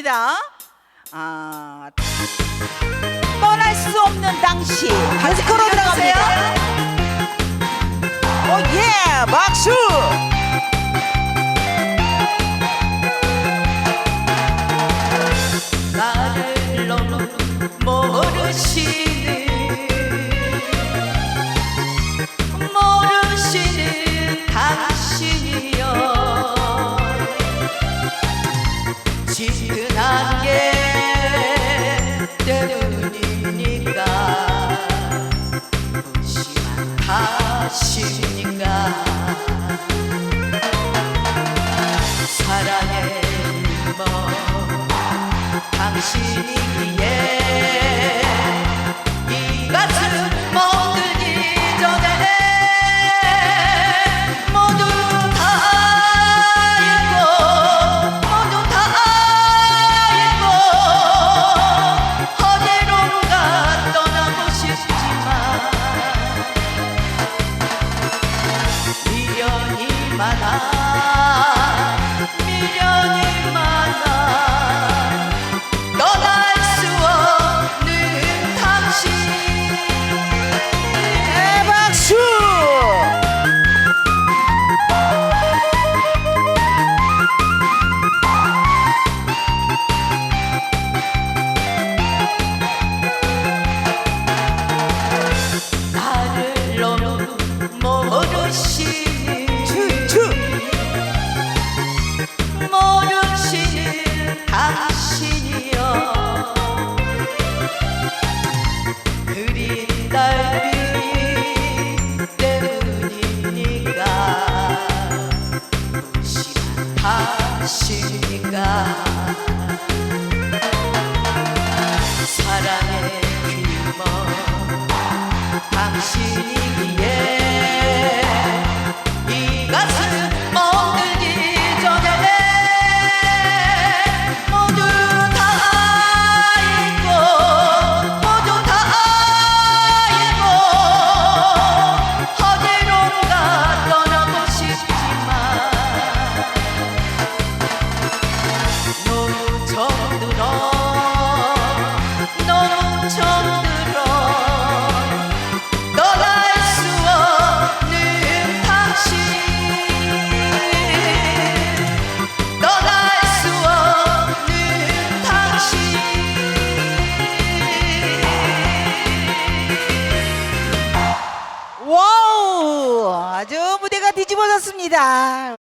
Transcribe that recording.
갑니다. 아, 떠날 수 없는 당신. 다시 걸어들어가세요. 오, 어, 예, 박수. 나를 너무 모르시 shit. 딸비 때문이니까 시간 다시 입어졌습니다.